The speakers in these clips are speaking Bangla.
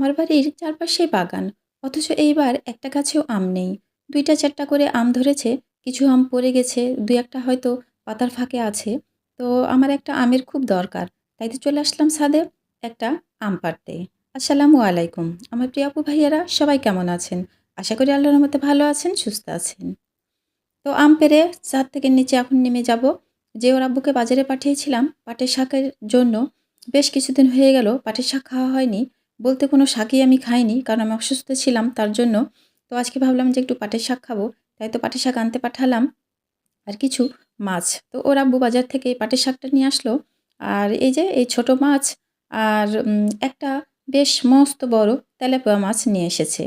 আমার বাড়ির চারপাশে বাগান, অথচ এইবার একটা গাছেও আম নেই। দুইটা চারটা করে আম ধরেছে, কিছু আম পড়ে গেছে, দুই একটা হয়তো পাতার ফাঁকে আছে। তো আমার একটা আমের খুব দরকার, তাই তো চলে আসলাম ছাদে একটা আম পাড়তে। আসসালামু আলাইকুম। আমার প্রিয় আপু ভাইয়ারা, সবাই কেমন আছেন? আশা করি আল্লাহর মতে ভালো আছেন, সুস্থ আছেন। তো আম পেড়ে ছাদ থেকে নিচে এখন নেমে যাব। যে ওর আব্বুকে বাজারে পাঠিয়েছিলাম, পাটের শাকের জন্য বেশ কিছুদিন হয়ে গেল, পাটের শাক খাওয়া হয়নি। বলতে কোনো শাকই আমি খাইনি, কারণ আমি অসুস্থ ছিলাম, তার জন্য। তো আজকে ভাবলাম যে একটু পাটের শাক খাব, তাই তো পাটের শাক আনতে পাঠালাম। আর কিছু মাছ। তো ওর আব্বু বাজার থেকে পাটের শাকটা নিয়ে আসলো। আর এই যে এই ছোট মাছ আর একটা বেশ মস্ত বড় তেলাপিয়া মাছ নিয়ে এসেছে।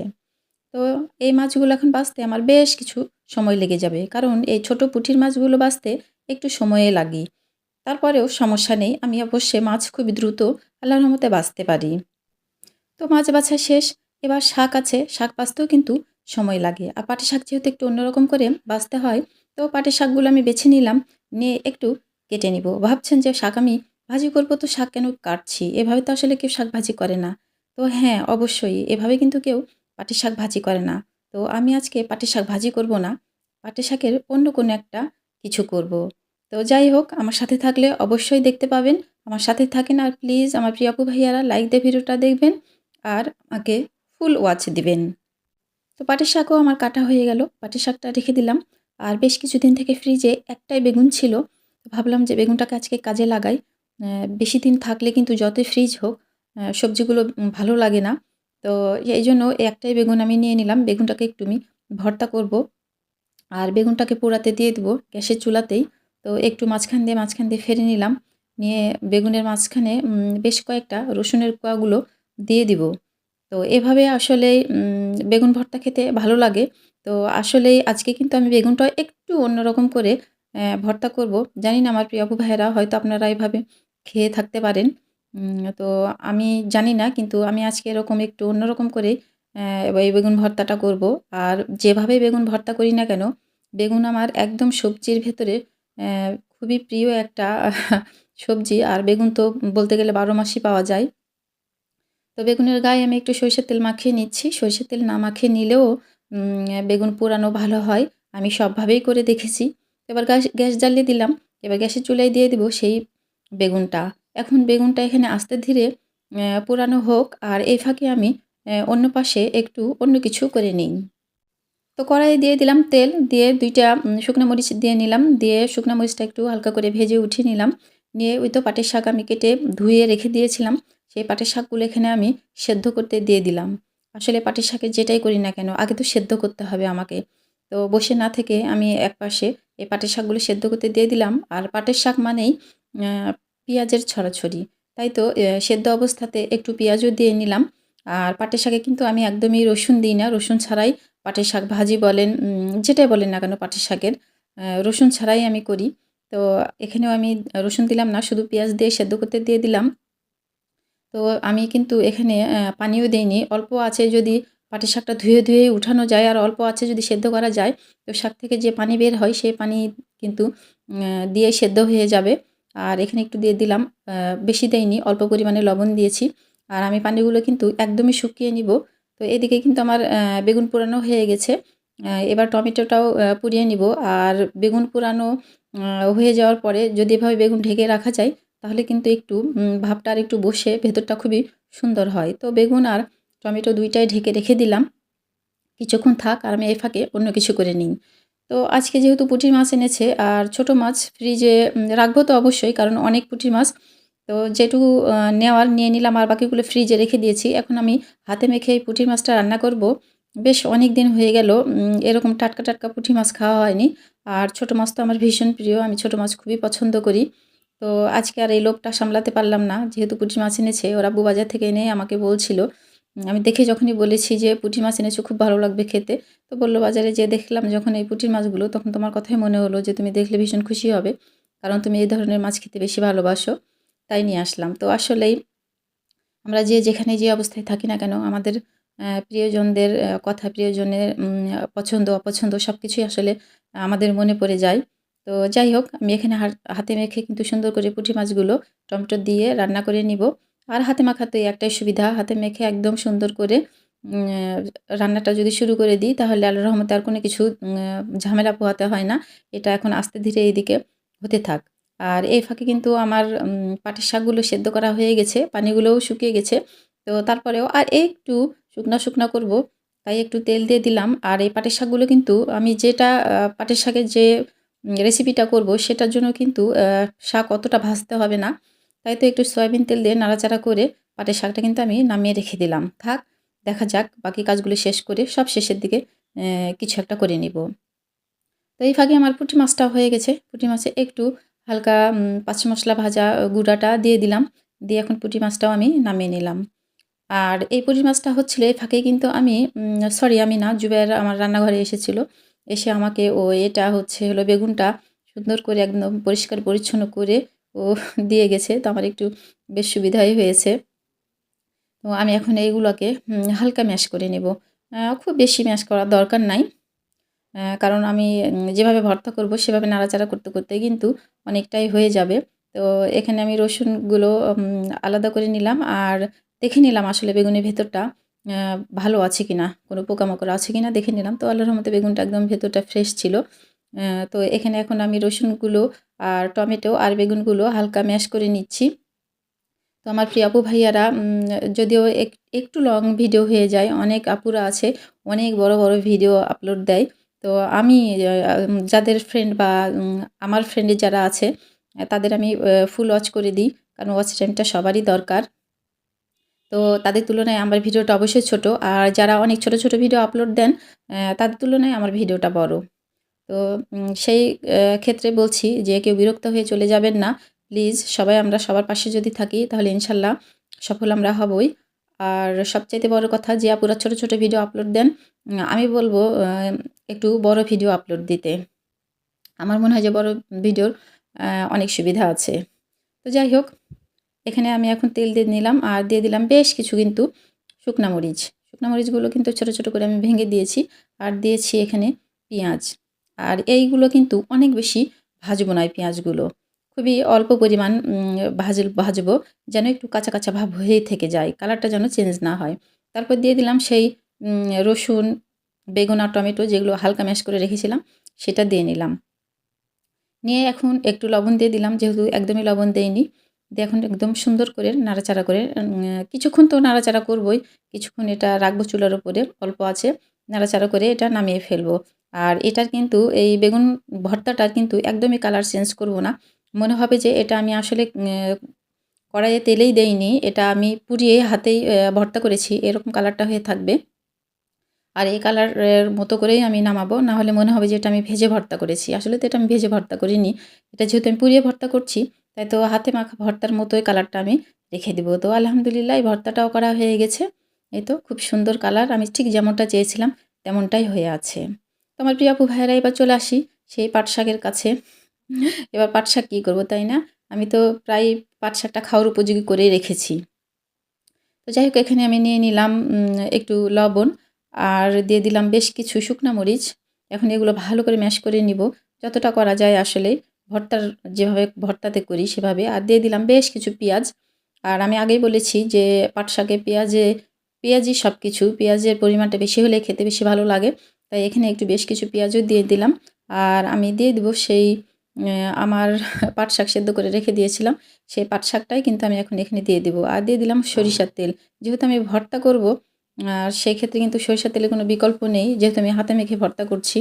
তো এই মাছগুলো এখন বাঁচতে আমার বেশ কিছু সময় লেগে যাবে, কারণ এই ছোট পুঁটির মাছগুলো বাঁচতে একটু সময়ে লাগে। তারপরেও সমস্যা নেই, আমি অবশ্যই মাছ খুবই দ্রুত আল্লাহর রহমতে বাঁচতে পারি। তো মাছ বাছা শেষ। এবার শাক আছে, শাক বাঁচতেও কিন্তু সময় লাগে। আর পাটি শাক যেহেতু একটু অন্যরকম করে বাঁচতে হয়, তো পাটের শাকগুলো আমি বেছে নিলাম, নিয়ে একটু কেটে নিব। ভাবছেন যে শাক আমি ভাজি করব তো শাক কেন কাটছি? এভাবে তো আসলে কেউ শাক ভাজি করে না। তো হ্যাঁ অবশ্যই এভাবে কিন্তু কেউ পাটি শাক ভাজি করে না। তো আমি আজকে পাটি শাক ভাজি করব না পাটি শাকের অন্য কোনো একটা কিছু করব। তো যাই হোক, আমার সাথে থাকলে অবশ্যই দেখতে পাবেন। আমার সাথে থাকেন আর প্লিজ আমার প্রিয় আপু ভাইয়ারা লাইক দিয়ে ভিডিওটা দেখবেন। আর আমাকে ফুল ওয়াচ দিবেন। তো পাটির শাকও আমার কাটা হয়ে গেল। পাটির শাকটা রেখে দিলাম। আর বেশ কিছুদিন থেকে ফ্রিজে একটাই বেগুন ছিল। তো ভাবলাম যে বেগুনটাকে আজকে কাজে লাগাই। বেশি দিন থাকলে কিন্তু যতই ফ্রিজ হোক সবজিগুলো ভালো লাগে না। তো এই জন্য একটাই বেগুন আমি নিয়ে নিলাম। বেগুনটাকে একটু আমি ভর্তা করব। আর বেগুনটাকে পোড়াতে দিয়ে দেবো গ্যাসের চুলাতেই। তো একটু মাঝখান দিয়ে মাঝখান দিয়ে ফেলে নিলাম। নিয়ে বেগুনের মাঝখানে বেশ কয়েকটা রসুনের কোয়াগুলো দিয়ে দিব। তো এভাবে আসলে বেগুন ভর্তা খেতে ভালো লাগে। তো আসলেই আজকে কিন্তু আমি বেগুনটা একটু অন্যরকম করে ভর্তা করব। জানি না আমার প্রিয় ভাইয়েরা, হয়তো আপনারা এভাবে খেয়ে থাকতে পারেন। তো আমি জানি না, কিন্তু আমি আজকে এরকম একটু অন্যরকম করে এই বেগুন ভর্তাটা করব। আর যেভাবে বেগুন ভর্তা করি না কেন, বেগুন আমার একদম সবজির ভেতরে খুবই প্রিয় একটা সবজি। আর বেগুন তো বলতে গেলে বারো মাসই পাওয়া যায়। তো বেগুনের গায়ে আমি একটু সরিষার তেল মাখিয়ে নিচ্ছি। সরিষার তেল না মাখিয়ে নিলেও বেগুন পোড়ানো ভালো হয়। আমি সবভাবেই করে দেখেছি। এবার গ্যাস গ্যাস জ্বালিয়ে দিলাম। এবার গ্যাসের চুলায় দিয়ে দিব সেই বেগুনটা। এখন বেগুনটা এখানে আস্তে ধীরে পোড়ানো হোক আর এই ফাঁকে আমি অন্য পাশে একটু অন্য কিছু করে নিই। তো কড়াইয়ে দিয়ে দিলাম তেল। দিয়ে দুইটা শুকনো মরিচ দিয়ে নিলাম। দিয়ে শুকনো মরিচটা একটু হালকা করে ভেজে উঠিয়ে নিলাম। নিয়ে ওই তো পাটের শাক আমি কেটে ধুয়ে রেখে দিয়েছিলাম। সেই পাটের শাকগুলো এখানে আমি সেদ্ধ করতে দিয়ে দিলাম। আসলে পাটের শাকের যেটাই করি না কেন, আগে তো সেদ্ধ করতে হবে আমাকে। তো বসে না থেকে আমি এক পাশে এই পাটের শাকগুলো সেদ্ধ করতে দিয়ে দিলাম। আর পাটের শাক মানেই পেঁয়াজের ছড়াছড়ি। তাই তো সেদ্ধ অবস্থাতে একটু পেঁয়াজও দিয়ে নিলাম। আর পাটের শাকে কিন্তু আমি একদমই রসুন দিই না। রসুন ছাড়াই পাটের শাক ভাজি বলেন যেটাই বলেন না কেন পাটের শাকের রসুন ছাড়াই আমি করি। তো এখানেও আমি রসুন দিলাম না, শুধু পেঁয়াজ দিয়ে সেদ্ধ করতে দিয়ে দিলাম। তো আমি কিন্তু এখানে পানিও দেইনি। অল্প আছে যদি পাটের শাকটা ধুয়ে ধুয়ে উঠানো যায় আর অল্প আছে যদি সেদ্ধ করা যায়, তো শাক থেকে যে পানি বের হয় সেই পানি কিন্তু দিয়ে সেদ্ধ হয়ে যাবে। আর এখানে একটু দিয়ে দিলাম বেশি দেইনি, অল্প পরিমাণে লবণ দিয়েছি। আর আমি পানিগুলো কিন্তু একদমই শুকিয়ে নিব। তো এদিকে কিন্তু আমার বেগুন পোড়ানো হয়ে গেছে। এবার টমেটোটাও পুড়িয়ে নিব। আর বেগুন পোড়ানো হয়ে যাওয়ার পরে যদি এভাবে বেগুন ঢেকে রাখা যায় তাহলে কিন্তু একটু ভাবটা আর একটু বসে ভেতরটা খুবই সুন্দর হয়। তো বেগুন আর টমেটো দুইটাই ঢেকে রেখে দিলাম। কিছুক্ষণ থাক আর আমি এ ফাঁকে অন্য কিছু করে নিই। তো আজকে যেহেতু পুঁটি মাছ এনেছে আর ছোট মাছ ফ্রিজে রাখব তো অবশ্যই কারণ অনেক পুঁটি মাছ। তো যেটুকু নেওয়ার নিয়ে নিলাম আর বাকিগুলো ফ্রিজে রেখে দিয়েছি। এখন আমি হাতে মেখে এই পুঁটি মাছটা রান্না করব। বেশ অনেক দিন হয়ে গেল এরকম টাটকা টাটকা পুঁটি মাছ খাওয়া হয়নি। আর ছোট মাছ তো আমার ভীষণ প্রিয়, আমি ছোট মাছ খুবই পছন্দ করি। তো আজকে আর এই লোভটা সামলাতে পারলাম না। যেহেতু পুঁটি মাছ এনেছে, ওরা আব্বু বাজার থেকে এনে আমাকে বলছিল। আমি দেখে যখনই বলেছি যে, পুঁটি মাছ এনেছো, খুব ভালো লাগবে খেতে। তো বলল, বাজারে যেয়ে দেখলাম যখন এই পুঁটির মাছগুলো, তখন তোমার কথাই মনে হলো যে, তুমি দেখলে ভীষণ খুশি হবে, কারণ তুমি এই ধরনের মাছ খেতে বেশি ভালোবাসো। তাই নিয়ে আসলাম। তো আসলেই আমরা যে যেখানে যে অবস্থায় থাকি না কেন, আমাদের প্রিয়জনদের কথা, প্রিয়জনের পছন্দ, অপছন্দ সব কিছুই আসলে আমাদের মনে পড়ে যায়। তো যাই হোক, আমি এখানে হাতে মেখে কিন্তু সুন্দর করে পুঁটি মাছগুলো টমেটো দিয়ে রান্না করে নিব। আর হাতে মাখা তো একটাই সুবিধা, হাতে মেখে একদম সুন্দর করে রান্নাটা যদি শুরু করে দিই, তাহলে আল্লাহর রহমতে আর কোনো কিছু ঝামেলা পোহাতে হয় না। এটা এখন আস্তে ধীরে এইদিকে হতে থাক। আর এই ফাঁকে কিন্তু আমার পাটের শাকগুলো সেদ্ধ করা হয়ে গেছে, পানিগুলোও শুকিয়ে গেছে। তো তারপরেও আর একটু শুকনা শুকনা করব, তাই একটু তেল দিয়ে দিলাম। আর এই পাটের শাকগুলো কিন্তু আমি যেটা পাটের শাকের যে রেসিপিটা করব, সেটার জন্য কিন্তু শাক অতটা ভাজতে হবে না। তাই তো একটু সয়াবিন তেল দিয়ে নাড়াচাড়া করে পাটের শাকটা কিন্তু আমি নামিয়ে রেখে দিলাম। থাক, দেখা যাক, বাকি কাজগুলো শেষ করে সব শেষের দিকে কিছু একটা করে নিব। তো এই ফাঁকে আমার পুঁটি মাছটা হয়ে গেছে। পুঁটি মাছে একটু হালকা পাঁচ মশলা ভাজা গুঁড়াটা দিয়ে দিলাম। দিয়ে এখন পুঁটি মাছটাও আমি নামিয়ে নিলাম। আর এই পুঁটি মাছটা হচ্ছিল, এই ফাঁকে কিন্তু আমি সরি আমি না জুবের আমার রান্নাঘরে এসেছিল। এসে আমাকে ও এটা হচ্ছে হলো বেগুনটা সুন্দর করে একদম পরিষ্কার পরিচ্ছন্ন করে ও দিয়ে গেছে। তো আমার একটু বেশ সুবিধাই হয়েছে। তো আমি এখন এইগুলোকে হালকা ম্যাশ করে নেব। খুব বেশি ম্যাশ করার দরকার নাই। কারণ আমি যেভাবে ভর্তা করব সেভাবে নাড়াচাড়া করতে করতে কিন্তু অনেকটাই হয়ে যাবে। তো এখানে আমি রসুনগুলো আলাদা করে নিলাম। আর দেখে নিলাম আসলে বেগুনের ভেতরটা। ভালো আছে কিনা? কোনো পোকামাকড় আছে কিনা দেখে নিলাম। তো আল্লাহর মতো বেগুনটা একদম ভেতরটা ফ্রেশ ছিল। তো এখানে এখন আমি রসুনগুলো আর টমেটো আর বেগুনগুলো হালকা ম্যাশ করে নিচ্ছি। তো আমার প্রিয় আপু ভাইয়ারা যদিও এক- একটু লং ভিডিও হয়ে যায়, অনেক আপুরা আছে, অনেক বড় বড় ভিডিও আপলোড দেয়। তো আমি যাদের ফ্রেন্ড বা আমার ফ্রেন্ডে যারা আছে, তাদের আমি ফুল ওয়াচ করে দিই। কারণ ওয়াচ টাইমটা সবারই দরকার। তো তাদের তুলনায় আমার ভিডিওটা অবশ্যই ছোট। আর যারা অনেক ছোট ছোট ভিডিও আপলোড দেন তাদের তুলনায় আমার ভিডিওটা বড়। তো সেই ক্ষেত্রে বলছি যে কেউ বিরক্ত হয়ে চলে যাবেন না। প্লিজ, সবাই আমরা সবার পাশে যদি থাকি, তাহলে ইনশাল্লাহ সফল আমরা হবই। আর সবচাইতে বড় কথা, যে আপুরা ছোট ছোট ভিডিও আপলোড দেন আমি বলব একটু বড় ভিডিও আপলোড দিতে। আমার মনে হয় যে বড় ভিডিওর অনেক সুবিধা আছে। তো যাই হোক এখানে আমি এখন তেল দিয়ে নিলাম আর দিয়ে দিলাম বেশ কিছু কিন্তু শুকনা মরিচ। শুকনা মরিচগুলো কিন্তু ছোট ছোট করে আমি ভেঙে দিয়েছি আর দিয়েছি এখানে পেঁয়াজ। আর এইগুলো কিন্তু অনেক বেশি ভাজবো না পেঁয়াজগুলো। খুবই অল্প পরিমাণ ভাজ ভাজবো যেন একটু কাঁচা কাঁচা ভাব হয়ে থেকে যায়, কালারটা যেন চেঞ্জ না হয়। তারপর দিয়ে দিলাম সেই রসুন, বেগুন আর টমেটো যেগুলো হালকা ম্যাশ করে রেখেছিলাম সেটা দিয়ে নিলাম। নিয়ে এখন একটু লবণ দিয়ে দিলাম, যেহেতু একদমই লবণ দেইনি। দিয়ে এখন একদম সুন্দর করে নাড়াচাড়া করে কিছুক্ষণ তো নাড়াচাড়া করবই, কিছুক্ষণ এটা রাখব চুলার উপরে, অল্প আছে, নাড়াচাড়া করে এটা নামিয়ে ফেলব। আর এটার কিন্তু এই বেগুন ভর্তাটার কিন্তু একদমই কালার চেঞ্জ করব না। মনে হবে যে এটা আমি আসলে কড়াইয়ে তেলেই দেইনি, এটা আমি পুড়িয়ে হাতেই ভর্তা করেছি, এরকম কালারটা হয়ে থাকবে। আর এই কালারের মতো করেই আমি নামাবো, না হলে মনে হবে যে এটা আমি ভেজে ভর্তা করেছি। আসলে তো এটা আমি ভেজে ভর্তা করিনি, এটা যেহেতু আমি পুড়িয়ে ভর্তা করছি তাই তো হাতে মাখা ভর্তার মতোই কালারটা আমি রেখে দেবো। তো আলহামদুলিল্লাহ এই ভর্তাটাও করা হয়ে গেছে। এই তো খুব সুন্দর কালার। আমি ঠিক যেমনটা চেয়েছিলাম তেমনটাই হয়ে আছে। তো আমার প্রিয় আপু ভাইয়েরা, এবার চলে আসি সেই পাট শাকের কাছে। এবার পাট শাক কী করব, তাই না? আমি তো প্রায় পাট শাকটা খাওয়ার উপযোগী করেই রেখেছি। তো যাই হোক, এখানে আমি নিয়ে নিলাম একটু লবণ আর দিয়ে দিলাম বেশ কিছু শুকনা মরিচ। এখন এগুলো ভালো করে ম্যাশ করে নিব। যতটা করা যায় আসলে ভর্তার যেভাবে ভর্তাতে করি সেভাবে। আর দিয়ে দিলাম বেশ কিছু পেঁয়াজ। আর আমি আগেই বলেছি যে পাট শাকে পেঁয়াজে পেঁয়াজই সব কিছু পেঁয়াজের পরিমাণটা বেশি হলে খেতে বেশি ভালো লাগে। তাই এখানে একটু বেশ কিছু পেঁয়াজও দিয়ে দিলাম। আর আমি দিয়ে দেবো সেই আমার পাট শাক সেদ্ধ করে রেখে দিয়েছিলাম। সেই পাট শাকটাই কিন্তু আমি এখন এখানে দিয়ে দেবো। আর দিয়ে দিলাম সরিষার তেল। যেহেতু আমি ভর্তা করব, আর সেই ক্ষেত্রে কিন্তু সরিষার তেলের কোনো বিকল্প নেই। যেহেতু আমি হাতে মেখে ভর্তা করছি।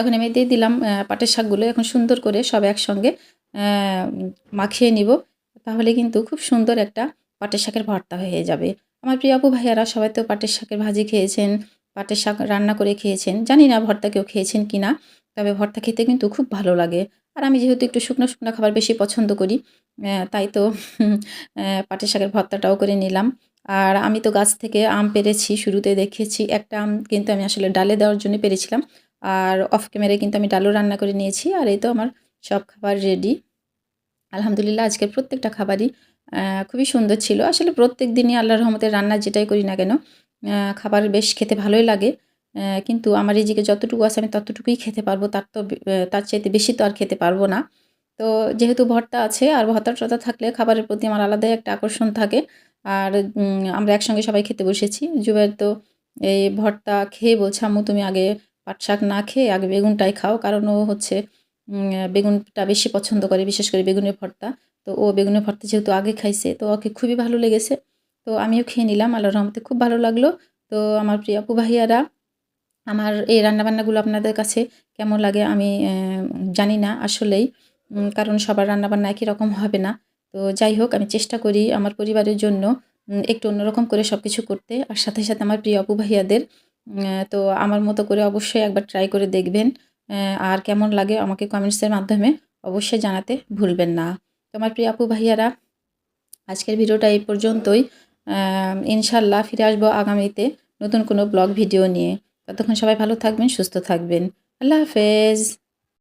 এখন আমি দিয়ে দিলাম পাটের শাকগুলো। এখন সুন্দর করে সব একসঙ্গে মাখিয়ে নিব। তাহলে কিন্তু খুব সুন্দর একটা পাটের শাকের ভর্তা হয়ে যাবে। আমার প্রিয় আপু ভাইয়ারা, সবাই তো পাটের শাকের ভাজি খেয়েছেন, পাটের শাক রান্না করে খেয়েছেন। জানি না ভর্তা কেউ খেয়েছেন কি না তবে ভর্তা খেতে কিন্তু খুব ভালো লাগে। আর আমি যেহেতু একটু শুকনো শুকনো খাবার বেশি পছন্দ করি তাই তো পাটের শাকের ভর্তাটাও করে নিলাম। আর আমি তো গাছ থেকে আম পেরেছি, শুরুতে দেখেছি। একটা আম কিন্তু আমি আসলে ডালে দেওয়ার জন্য পেরেছিলাম। আর অফ ক্যামেরায় কিন্তু আমি ডালও রান্না করে নিয়েছি আর এই তো আমার সব খাবার রেডি আলহামদুলিল্লাহ আজকের প্রত্যেকটা খাবারই খুবই সুন্দর ছিল আসলে প্রত্যেক দিনই আল্লাহর রহমতের রান্না যেটাই করি না কেন খাবার বেশ খেতে ভালোই লাগে কিন্তু আমার এই দিকে যতটুকু আছে আমি ততটুকুই খেতে পারব তার তো তার চাইতে বেশি তো আর খেতে পারব না তো যেহেতু ভর্তা আছে আর ভর্তা-টর্তা থাকলে খাবারের প্রতি আমার আলাদাই একটা আকর্ষণ থাকে। আর আমরা একসঙ্গে সবাই খেতে বসেছি। জুবায়ের তো এই ভর্তা খেয়ে বলছে, "আম্মু তুমি আগে পাট শাক না খেয়ে আগে বেগুনটাই খাও।" কারণ ও হচ্ছে বেগুনটা বেশি পছন্দ করে, বিশেষ করে বেগুনের ভর্তা। তো ও বেগুনের ভর্তা যেহেতু আগে খাইছে তো ওকে খুবই ভালো লেগেছে। তো আমিও খেয়ে নিলাম। আল্লাহর রহমতে খুব ভালো লাগল। তো আমার প্রিয় আপু ভাইয়ারা আমার এই রান্নাবান্নাগুলো আপনাদের কাছে কেমন লাগে আমি জানি না আসলেই। কারণ সবার রান্নাবান্না একই রকম হবে না। তো যাই হোক আমি চেষ্টা করি আমার পরিবারের জন্য একটু অন্যরকম করে সব কিছু করতে। আর সাথে, সাথে আমার প্রিয় আপু ভাইয়াদের তো আমার মতো করে অবশ্যই একবার ট্রাই করে দেখবেন। আর কেমন লাগে আমাকে কমেন্টসের মাধ্যমে অবশ্যই জানাতে ভুলবেন না। তোমার প্রিয় আপু ভাইয়ারা আজকের ভিডিওটা এই পর্যন্তই। ইনশাল্লাহ ফিরে আসব আগামীতে নতুন কোনো ব্লগ ভিডিও নিয়ে। ততক্ষণ সবাই ভালো থাকবেন, সুস্থ থাকবেন। আল্লাহ হাফেজ।